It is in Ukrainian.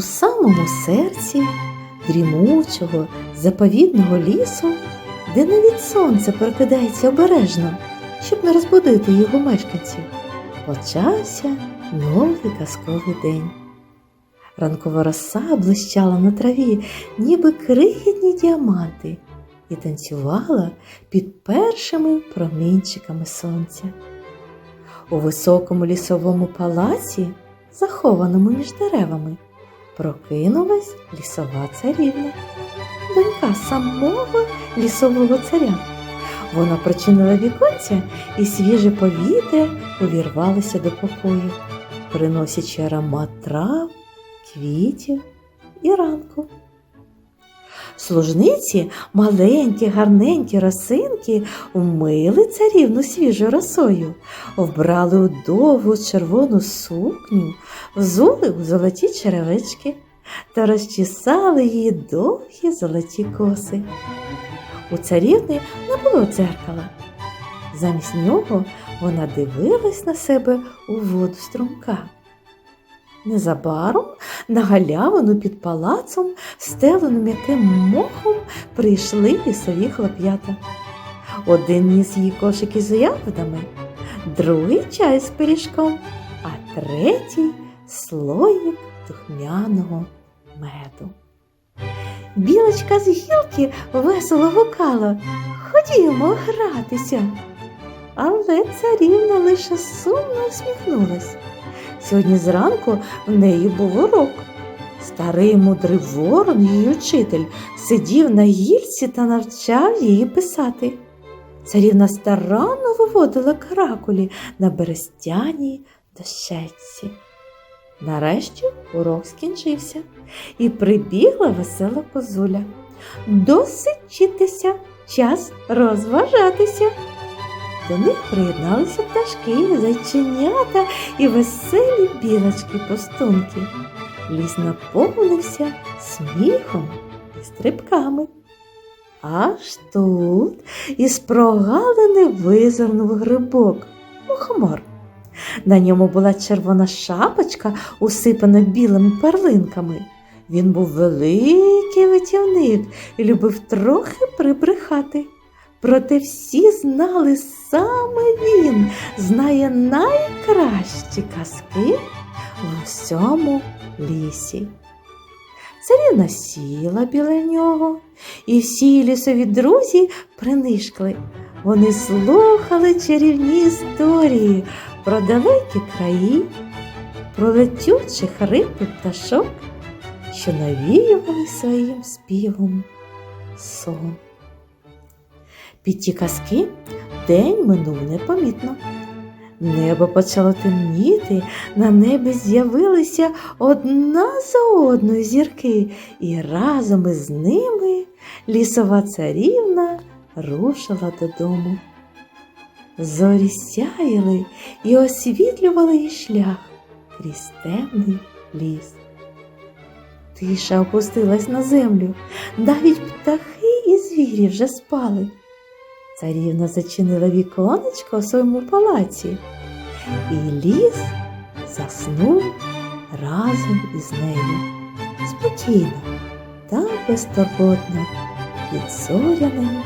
самому серці дрімучого заповідного лісу, де навіть сонце прокидається обережно, щоб не розбудити його мешканців, почався новий казковий день. Ранкова роса блищала на траві, ніби крихітні діаманти, і танцювала під першими промінчиками сонця. У високому лісовому палаці, захованому між деревами, прокинулась лісова царівна, донька самого лісового царя. Вона прочинила віконця, і свіже повітря увірвалося до покою, приносячи аромат трав, квітів і ранку. Служниці, маленькі, гарненькі росинки, вмили царівну свіжою росою, вбрали у довгу червону сукню, взули у золоті черевички та розчесали її довгі золоті коси. У царівни не було дзеркала. Замість нього вона дивилась на себе у воду струмка. Незабаром на галявину під палацом, стелену м'яким мохом, прийшли лісові хлоп'ята. Один ніс їй кошики з ягодами, другий чай з пиріжком, а третій слоїк духмяного меду. Білочка з гілки весело гукала Ходімо гратися. Але царівна лише сумно усміхнулась. Сьогодні зранку в неї був урок. Старий мудрий ворон, її учитель, сидів на гільці та навчав її писати. Царівна старанно виводила каракулі на берестяній дощечці. Нарешті урок скінчився і прибігла весела козуля. Досить вчитися, час розважатися. До них приєдналися пташки, зайченята і веселі білочки постунки. Ліс наповнився сміхом і стрибками. Аж тут із прогалини визирнув грибок мухомор. На ньому була червона шапочка, усипана білими перлинками. Він був великий витівник і любив трохи прибрехати. Проте всі знали, саме він знає найкращі казки в усьому лісі. Царівна сіла біля нього, і всі лісові друзі принишкли. Вони слухали чарівні історії про далекі краї, про летючих риб і пташок, що навіювали своїм співом сон. Під ті казки день минув непомітно. Небо почало темніти, на небі з'явилися одна за одною зірки, і разом із ними лісова царівна рушила додому. Зорі сяяли і освітлювали їй шлях крізь темний ліс. Тиша опустилась на землю, навіть птахи і звірі вже спали. Царівна зачинила віконечко у своєму палаці, і ліс заснув разом із нею. Спокійно та безтурботно під зоряним